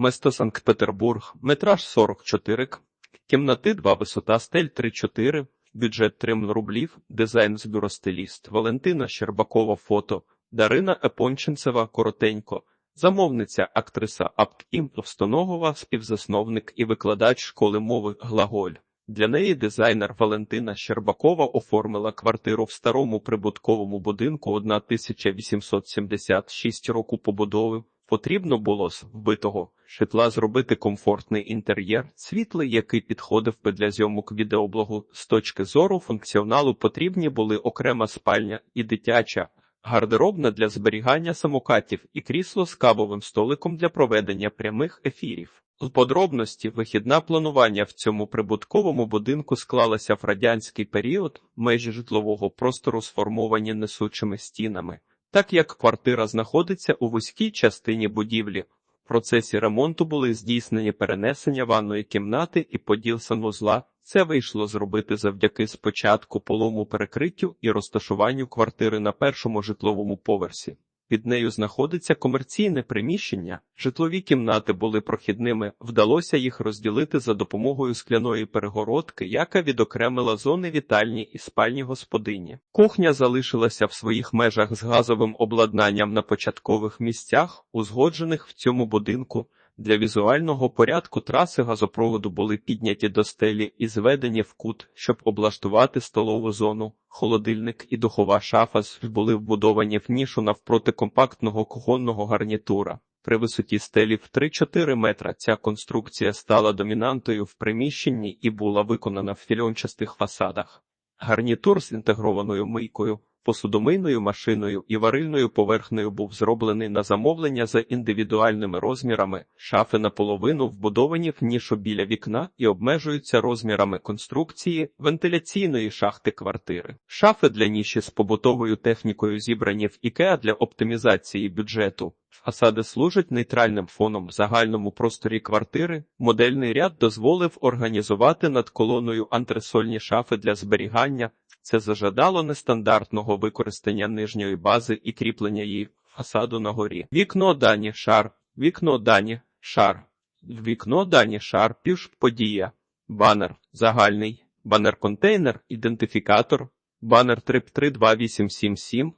Место Санкт-Петербург, метраж 44 к, кімнати 2, висота стель 3-4, бюджет 3 рублів, дизайн з бюростиліст, Валентина Щербакова фото, Дарина Епонченцева коротенько, замовниця актриса Апкім Товстоногова, співзасновник і викладач школи мови Глаголь. Для неї дизайнер Валентина Щербакова оформила квартиру в старому прибутковому будинку 1876 року побудови. Потрібно було з вбитого житла зробити комфортний інтер'єр, світлий, який підходив би для зйомок відеоблогу. З точки зору функціоналу потрібні були окрема спальня і дитяча, гардеробна для зберігання самокатів і крісло з кавовим столиком для проведення прямих ефірів. З подробності вихідна планування в цьому прибутковому будинку склалася в радянський період, межі житлового простору сформовані несучими стінами. Так як квартира знаходиться у вузькій частині будівлі, в процесі ремонту були здійснені перенесення ванної кімнати і поділ санвузла. Це вийшло зробити завдяки спочатку полому перекриттю і розташуванню квартири на першому житловому поверсі. Під нею знаходиться комерційне приміщення. Житлові кімнати були прохідними. Вдалося їх розділити за допомогою скляної перегородки, яка відокремила зони вітальні і спальні господині. Кухня залишилася в своїх межах з газовим обладнанням на початкових місцях, узгоджених в цьому будинку. Для візуального порядку траси газопроводу були підняті до стелі і зведені в кут, щоб облаштувати столову зону. Холодильник і духова шафа були вбудовані в нішу навпроти компактного кухонного гарнітура. При висоті стелі в 3-4 метра ця конструкція стала домінантою в приміщенні і була виконана в фільончастих фасадах. Гарнітур з інтегрованою мийкою, посудомийною машиною і варильною поверхнею був зроблений на замовлення за індивідуальними розмірами, шафи наполовину вбудовані в нішу біля вікна і обмежуються розмірами конструкції вентиляційної шахти квартири. Шафи для ніші з побутовою технікою зібрані в ікеа для оптимізації бюджету. Фасади служать нейтральним фоном в загальному просторі квартири. Модельний ряд дозволив організувати над колоною антресольні шафи для зберігання. Це зажадало нестандартного використання нижньої бази і кріплення її фасаду на горі. Вікно дані шар, вікно дані шар, вікно дані шар, півш подія, банер загальний, банер-контейнер, ідентифікатор, банер 3328777,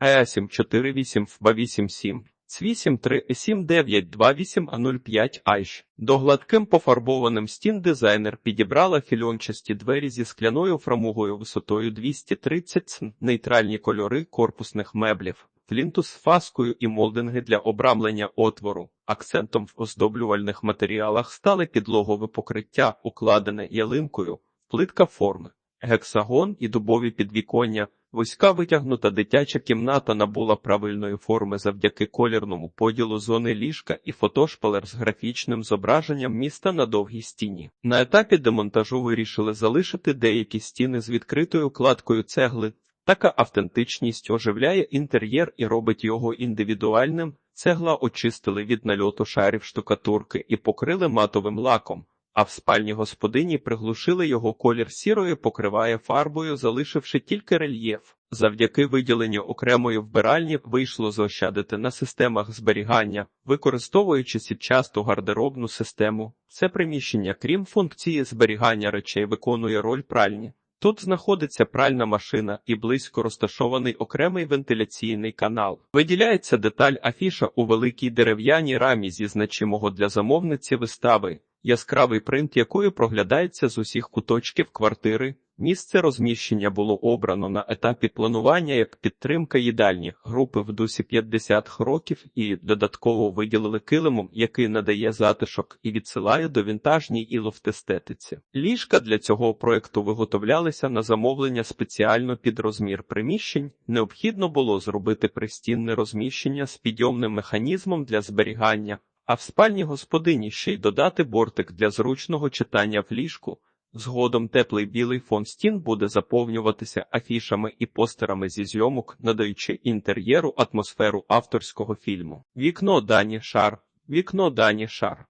АЯ748 FBA87. Ц8 37928 Айш. До гладким пофарбованим стін дизайнер підібрала фільончасті двері зі скляною фрамугою висотою 230 см, нейтральні кольори корпусних меблів, флінтус з фаскою і молдинги для обрамлення отвору. Акцентом в оздоблювальних матеріалах стали підлогове покриття, укладене ялинкою, плитка форми, гексагон і дубові підвіконня. Вузька витягнута дитяча кімната набула правильної форми завдяки колірному поділу зони ліжка і фотошпалер з графічним зображенням міста на довгій стіні. На етапі демонтажу вирішили залишити деякі стіни з відкритою кладкою цегли. Така автентичність оживляє інтер'єр і робить його індивідуальним. Цегла очистили від нальоту шарів штукатурки і покрили матовим лаком а в спальні господині приглушили його колір сірою, покриває фарбою, залишивши тільки рельєф. Завдяки виділенню окремої вбиральні вийшло заощадити на системах зберігання, використовуючи сітчасту гардеробну систему. Це приміщення, крім функції зберігання речей, виконує роль пральні. Тут знаходиться пральна машина і близько розташований окремий вентиляційний канал. Виділяється деталь афіша у великій дерев'яній рамі зі значимого для замовниці вистави яскравий принт якої проглядається з усіх куточків квартири. Місце розміщення було обрано на етапі планування як підтримка їдальні групи в дусі 50 років і додатково виділили килимом, який надає затишок і відсилає до вінтажній і лофтестетиці. Ліжка для цього проекту виготовлялися на замовлення спеціально під розмір приміщень. Необхідно було зробити пристінне розміщення з підйомним механізмом для зберігання а в спальні господині ще й додати бортик для зручного читання в ліжку. Згодом теплий білий фон стін буде заповнюватися афішами і постерами зі зйомок, надаючи інтер'єру атмосферу авторського фільму. Вікно дані шар, вікно дані шар,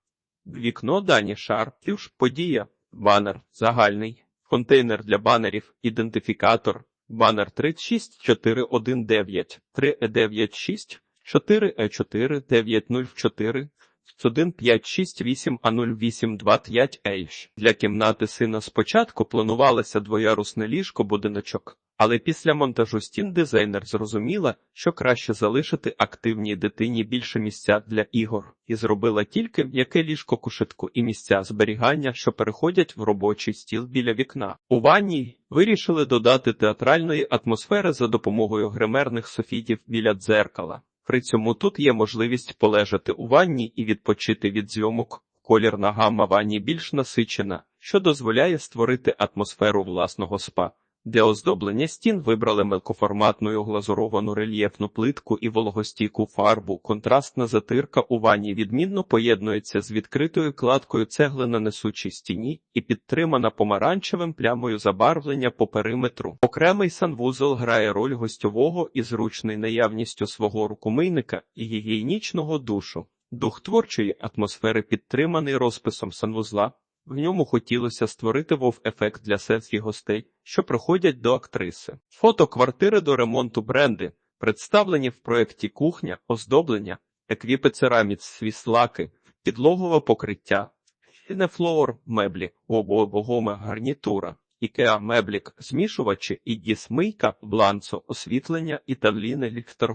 вікно дані шар, плюш подія, банер, загальний, контейнер для банерів, ідентифікатор, банер 36419, 3E96, 4E4 904, 1568 а 0825 Ейш. Для кімнати сина спочатку планувалося двоярусне ліжко будиночок, але після монтажу стін дизайнер зрозуміла, що краще залишити активній дитині більше місця для ігор, і зробила тільки м'яке ліжко кушетку і місця зберігання, що переходять в робочий стіл біля вікна. У ванній вирішили додати театральної атмосфери за допомогою гримерних софітів біля дзеркала. При цьому тут є можливість полежати у ванні і відпочити від зйомок. Колірна гамма ванні більш насичена, що дозволяє створити атмосферу власного спа. Для оздоблення стін вибрали мелкоформатну глазуровану рельєфну плитку і вологостійку фарбу. Контрастна затирка у ванні відмінно поєднується з відкритою кладкою цегли на несучій стіні і підтримана помаранчевим плямою забарвлення по периметру. Окремий санвузол грає роль гостьового і зручний наявністю свого рукомийника і гігієнічного душу. Дух творчої атмосфери підтриманий розписом санвузла. В ньому хотілося створити вов-ефект для селфі гостей, що приходять до актриси. Фото квартири до ремонту бренди, представлені в проєкті кухня, оздоблення, еквіпи цераміць, свіслаки, підлогове покриття, фінефлоор, меблі, обогоме гарнітура, ікеа меблік, змішувачі, ідіс мийка, бланцо, освітлення, італіни, ліхтар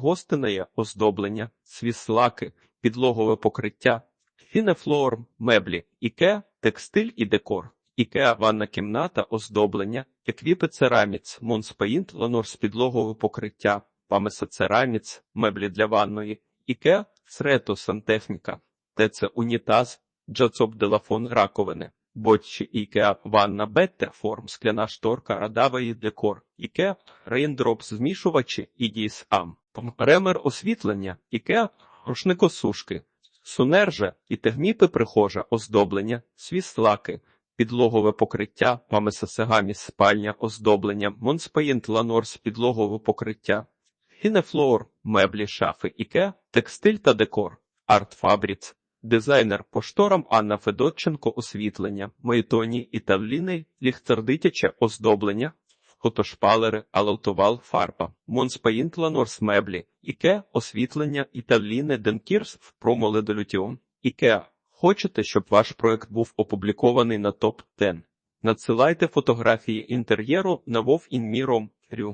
оздоблення, свіслаки, підлогове покриття, фінефлоор, меблі, іке, текстиль і декор. Ікеа ванна кімната, оздоблення, еквіпи цераміц, Монспаїнт, ланор з підлогове покриття, памеса цераміц, меблі для ванної, Ікеа, срето сантехніка, ТЦ унітаз, джацоп делафон раковини, Боччі Ікеа, ванна Бетте, форм, скляна шторка, радавої декор, Ікеа, рейндроп змішувачі, ідіс ам, ремер освітлення, Ікеа, рушникосушки, Сунержа і тегміпи прихожа, оздоблення, свіслаки, підлогове покриття, мамесасегаміс спальня, оздоблення, Монспаїнт Ланорс підлогове покриття, Фінефлоор, меблі, шафи, іке, текстиль та декор, Артфабріц, дизайнер по шторам Анна Федотченко освітлення, Моїтоні і Тавліни, ліхтардитяче оздоблення, фотошпалери, алаутовал, фарба, Монспаїнтланорс меблі, Іке, освітлення, Італіне, Денкірс, промоледолютіон, Ікеа. Хочете, щоб ваш проект був опублікований на топ 10 Надсилайте фотографії інтер'єру на вовінміром